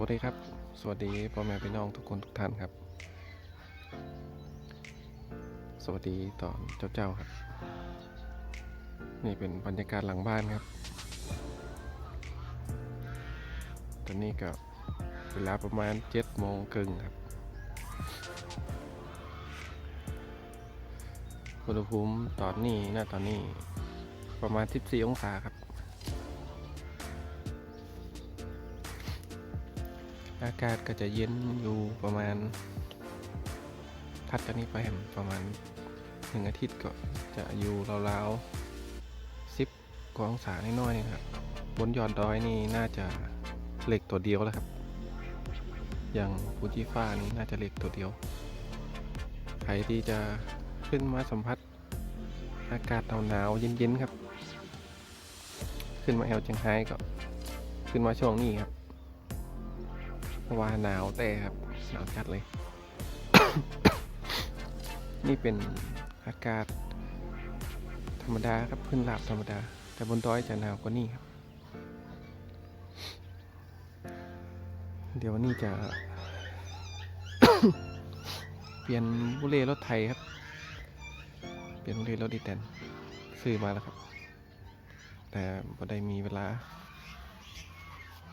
วัสดีครับ สวัสดีพ่อแม่พี่น้องทุกคนทุกท่านครับ สวัสดีตอนเจ้าๆครับ นี่เป็นบรรยากาศหลังบ้านครับ ตอนนี้ก็เวลาประมาณเจ็ดโมงครึ่งครับ อุณหภูมิตอนนี้หน้าตอนนี้ประมาณ 14 องศาครับ อากาศก็จะเย็นอยู่ประมาณ ถัดจากนี้ไปประมาณหนึ่งอาทิตย์ก็จะอยู่ราวๆสิบกว่าองศาน้อยๆนะครับ บนยอดดอยนี่น่าจะเหล็กตัวเดียวแล้วครับ อย่างฟูจิฟ้านี่น่าจะเหล็กตัวเดียว ใครที่จะขึ้นมาสัมผัสอากาศหนาวๆเย็นๆครับ ขึ้นมาแอลเจียงไฮ้ก็ขึ้นมาช่วงนี้ครับ ว่าหนาวแต่ครับหนาวจัดเลย นี่เป็นอากาศ ธรรมดาครับขึ้นลาบธรรมดา แต่บนดอยจะหนาวกว่านี้ครับ เดี๋ยววันนี้จะ เปลี่ยนบุเรรถไทยครับ เปลี่ยนบุเรรถดีแตนซื้อมาแล้วครับ แต่พอได้มีเวลา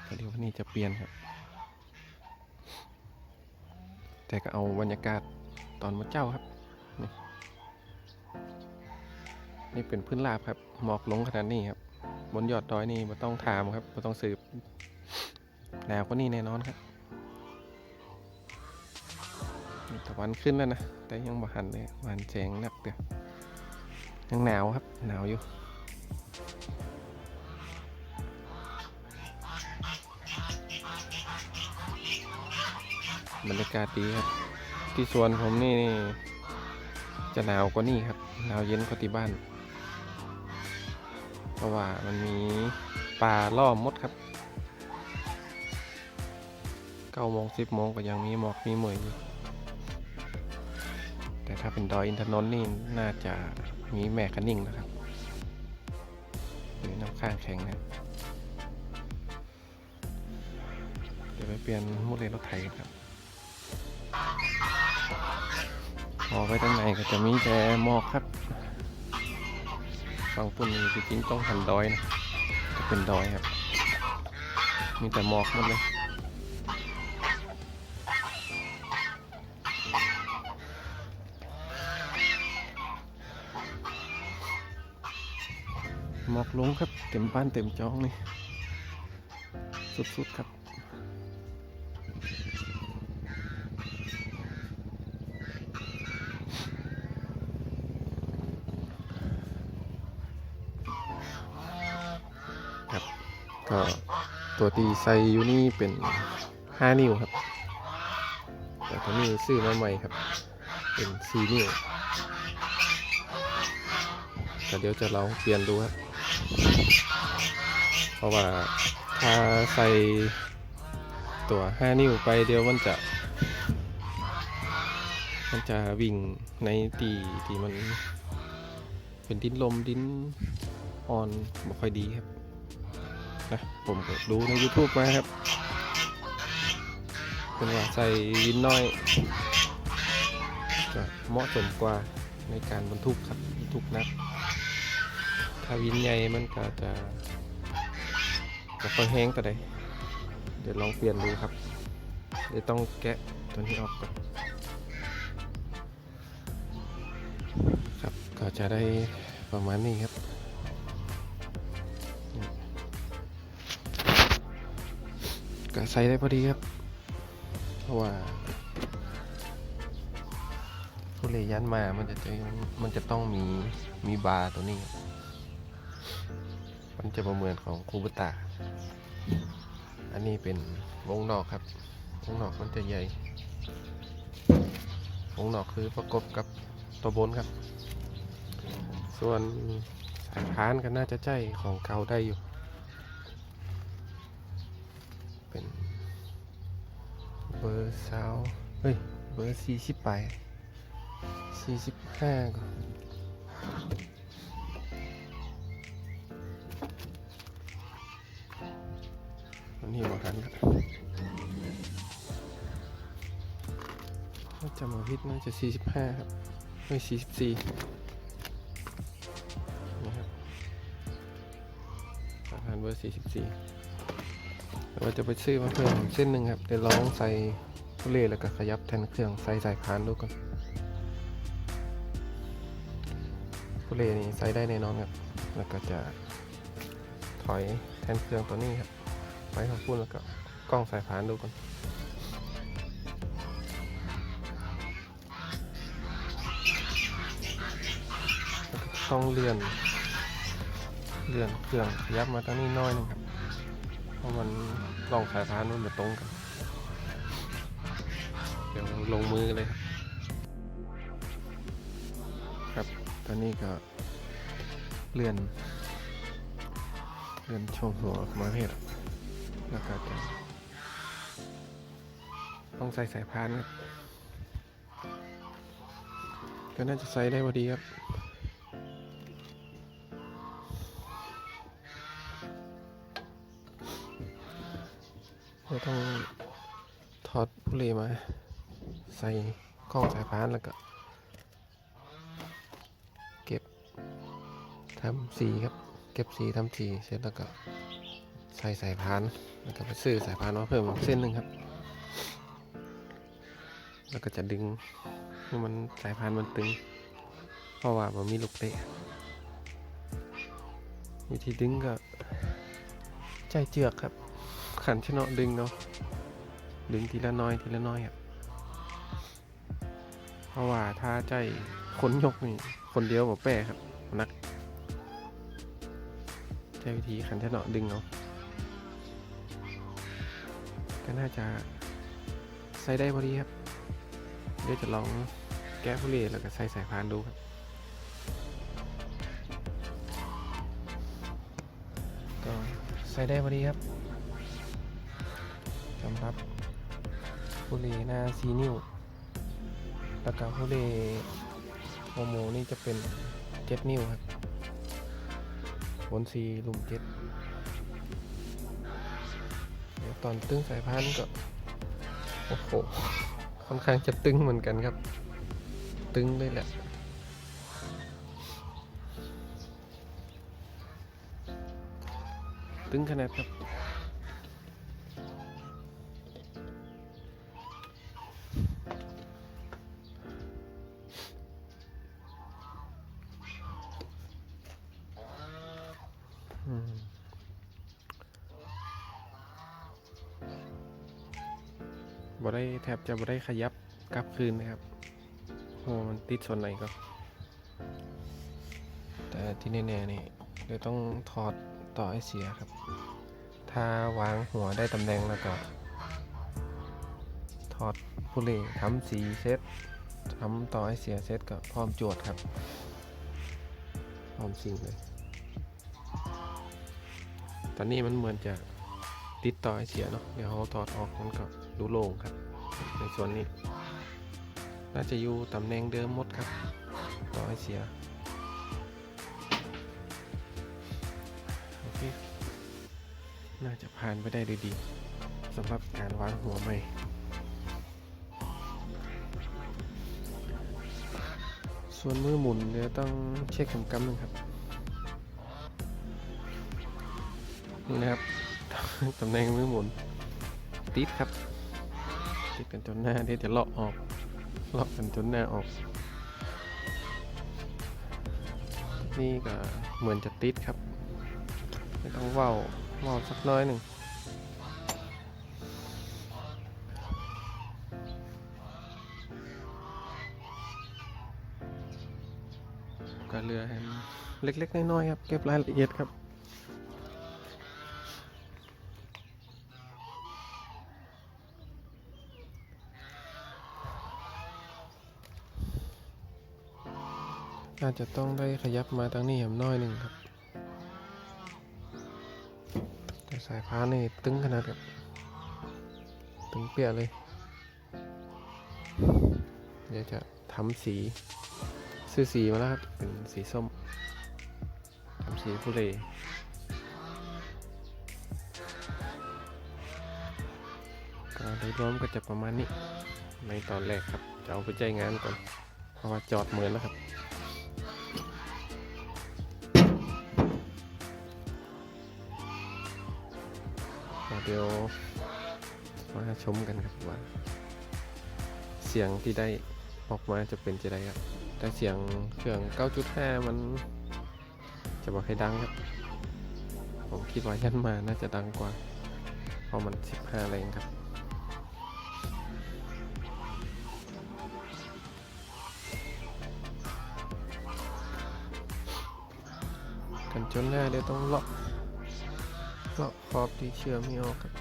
ก็เดี๋ยววันนี้จะเปลี่ยนครับ แต่ก็เอาบรรยากาศตอนมาเจ้าครับนี่นี่เป็นพื้นราบครับ หมอกลงขนาดนี้ครับ บนยอดดอยนี่ไม่ต้องถามครับไม่ต้องสืบหนาวกว่านี้แน่นอนครับตะวันขึ้นแล้วนะ แต่ยังบ่หันเลยหวานแจงนักเดียวยังหนาวครับ หนาวอยู่ บรรยากาศดีครับ ที่สวนผมนี่จะหนาวกว่านี่ครับ หนาวเย็นกว่าที่บ้าน เพราะว่ามันมีป่าล้อมมดครับเก้าโมงสิบโมงก็ยังมีหมอกมีหมอกอยู่แต่ถ้าเป็นดอยอินทนนท์นี่น่าจะมีแม่คันนิ่งนะครับอยู่น้ำข้างแข็งนะเดี๋ยวไปเปลี่ยนมุดเลนรถไถกันครับ ออกไปทางไหนก็จะมีแต่หมอกครับฝั่งปุ่นนี่จริงๆต้องหันดอยนะจะเป็นดอยครับ มีแต่หมอกหมดเลยหมอกลงครับเต็มบ้านเต็มจองนี่สุดๆครับ ก็ตัวที่ใส่อยู่นี่เป็น 5 นิ้วครับ แต่ตัวนี้ซื้อมาใหม่ครับ เป็น 4 นิ้วแต่เดี๋ยวจะลองเปลี่ยนดูครับ เพราะว่าถ้าใส่ตัว 5 นิ้วไปเดี๋ยวมันจะ มันจะวิ่งในตีที่มัน เป็นดินลมดินอ่อนไม่ค่อยดีครับ นะผมดูใน YouTube มาครับเป็นว่าใส่วินน้อยจะเหมาะสมกว่าในการบรรทุกครับบรรทุกนักถ้าวินใหญ่มันก็จะจะค่อยแห้งแต่ใดเดี๋ยวลองเปลี่ยนดูครับเดี๋ยวต้องแกะตัวนี้ออกก่อนครับก็จะได้ประมาณนี้ครับ ใส่ได้พอดีครับ เพราะว่าทุเรยันมา มันจะมันจะต้องมีมีบาร์ตัวนี้ มันจะประเมินของคูบุตา อันนี้เป็นวงนอกครับ วงนอกมันจะใหญ่ วงนอกคือประกบกับตัวบนครับ ส่วนสายพานก็น่าจะใจของเก่าได้อยู่ บอร์สาวเฮ้ย เบอร์สี่สิบแปดสี่สิบห้าก่อนอันนี้มาหันลกับาจะมาพิษน่าจะสี่สิบห้าครับไม่สี่สิบสี่นะครับอาหารเบอร์สี่สิบสี่ ต่ว่าจะไปซื้อมาเพิ่มเส้นหนึ่งครับเดี๋ยวลองใส่ทุเรศแล้วก็ขยับแทนเครื่องใส่สายพานดูก่อนทุเรศนี่ใส่ได้แน่นอนครับแล้วก็จะถอยแทนเครื่องตัวนี้ครับไปข้างพุ่นแล้วก็กล้องสายพานดูก่อนต้องเลื่อนเลื่อนเครื่องขยับมาตั้งนี้น้อยหนึงครับ ราะมันลองสายพานมันมาตรงกัน เดี๋ยวลงมือเลยครับครับ ตอนนี้ก็เลื่อน เลื่อนช่วงหัวมาเพศแล้วก็จะต้องใส่สายพานครับก็น่าจะใส่ได้พอดีครับ ต้องถอดบุหรี่มา ใส่กล้องสายพานแล้วก็ เก็บทำสีครับ เก็บสีทำสีเสร็จแล้วก็ใส่สายพานแล้วก็ไปซื้อสายพานมาเพิ่มเส้นหนึ่งครับ แล้วก็จะดึงให้มันสายพานมันตึง เพราะว่ามันมีลูกเตะวิธีดึงก็ ใจเจือกครับ ขันชนะดึงเนาะดึงทีละน้อยทีละน้อยครับเพราะว่าถ้าใจคนยกนี่คนเดียวแบบแปะครับนักใช้วิธีขันชนะดึงเนาะก็น่าจะใส่ได้พอดีครับ เดี๋ยวจะลองแก้ผู้เล่แล้วก็ใส่สายพานดูครับก็ใส่ได้พอดีครับ สำหรับผู้เลหน้าซีนิ้วแล้วก็ผู้เลโมโมนี่จะเป็นเจ็ดนิ้วครับบนซีลุมเจ็ดเดี๋ยวตอนตึงสายพันธุ์ก็ โอ้โห ค่อนข้างจะตึงเหมือนกันครับ ตึงเลยแหละตึงขนาดครับ บ่ได้แทบจะบ่ได้ขยับกลับคืนนะครับโอ้มันติดส่วนไหนก็ แต่ที่แน่ๆนี่เดี๋ยวต้องถอดต่อไอเสียครับ ถ้าวางหัวได้ตำแหน่งแล้วก็ ถอดผู้เล่ทำสีเซตทำต่อไอเสียเซตก็พร้อมจวดครับ พร้อมสิ่งเลย ตอนนี้มันเหมือนจะติดต่อไอเสียเนาะเดี๋ยวเราถอดออกมันก็ ดูโล่งครับ ในส่วนนี้ น่าจะอยู่ตำแหน่งเดิมหมดครับต่อไอเสียโอเคน่าจะผ่านไปได้ด้วยดีสำหรับการวางหัวใหม่ส่วนมือหมุนเดี๋ยวต้องเช็คกำกำหนึ่งครับนี่นะครับตำแหน่งมือหมุนติดครับ ติดกันจนหน้าเดี๋ยวจะเลาะออกเลาะกันจนหน้าออก นี่ก็เหมือนจะติดครับ ไม่ต้องเว้าเว้าสักน้อยหนึ่งก็เหลือให้เล็กๆน้อยๆครับ เก็บรายละเอียดครับ อาจจะต้องได้ขยับมาทางนี้อย่างน้อยหนึ่งครับแต่สายพานนี่ตึงขนาดกับตึงเปียเลย เดี๋ยวจะทำสีซื้อสีมาแล้วครับ เป็นสีส้มทำสีผู้เลก็โดยรวมก็จะประมาณนี้ในตอนแรกครับ จะเอาไปใจงานก่อน เพราะว่าจอดเหมือนแล้วครับ เดี๋ยวมาชมกันครับว่า เสียงที่ได้ออกมาจะเป็นจะไดครับ แต่เสียงเครื่อง 9.5 มันจะบอกให้ดังครับ ผมคิดว่ายันมาน่าจะดังกว่า เพราะมัน 15 แรงครับกันจนหน้าเดี๋ยวต้องเลาะ เลาะขอบที่เชื่อมไม่ออกครับ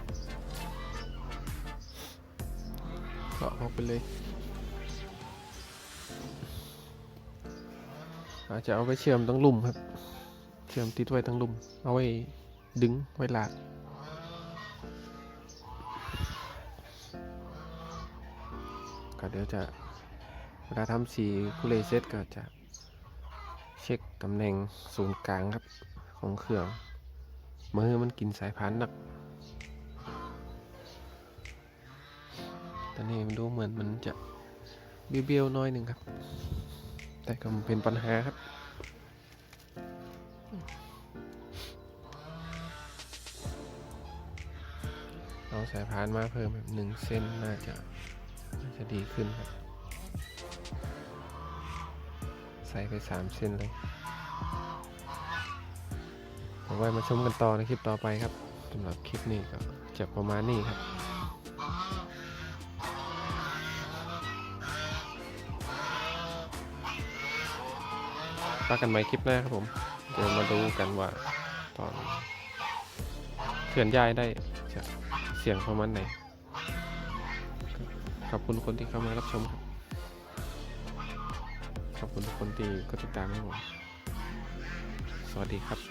เลาะออกไปเลย อาจจะเอาไปเชื่อมตั้งลุ่มครับ เชื่อมติดไว้ตั้งลุ่ม เอาไว้ดึงไว้หลากก็เดี๋ยวจะเวลาทำสีคูเลเซตก็จะเช็คตำแหน่งศูนย์กลางครับของเครื่อง มือมันกินสายพานหนัก ตอนนี้มันดูเหมือนมันจะเบี้ยวๆน้อยหนึ่งครับ แต่ก็เป็นปัญหาครับเอาสายพานมาเพิ่มแบบหนึ่งเส้นน่าจะน่าจะดีขึ้นครับ ใส่ไปสามเส้นเลย เอาไว้มาชมกันต่อในคลิปต่อไปครับสำหรับคลิปนี้ก็จะประมาณนี้ครับปากันใหม่คลิปหน้าครับผม เดี๋ยวมาดูกันว่าตอนเคลื่อนย้ายได้จะเสียงประมาณไหน ขอบคุณคนที่เข้ามารับชมครับ ขอบคุณทุกคนที่กดติดตามให้ผมสวัสดีครับ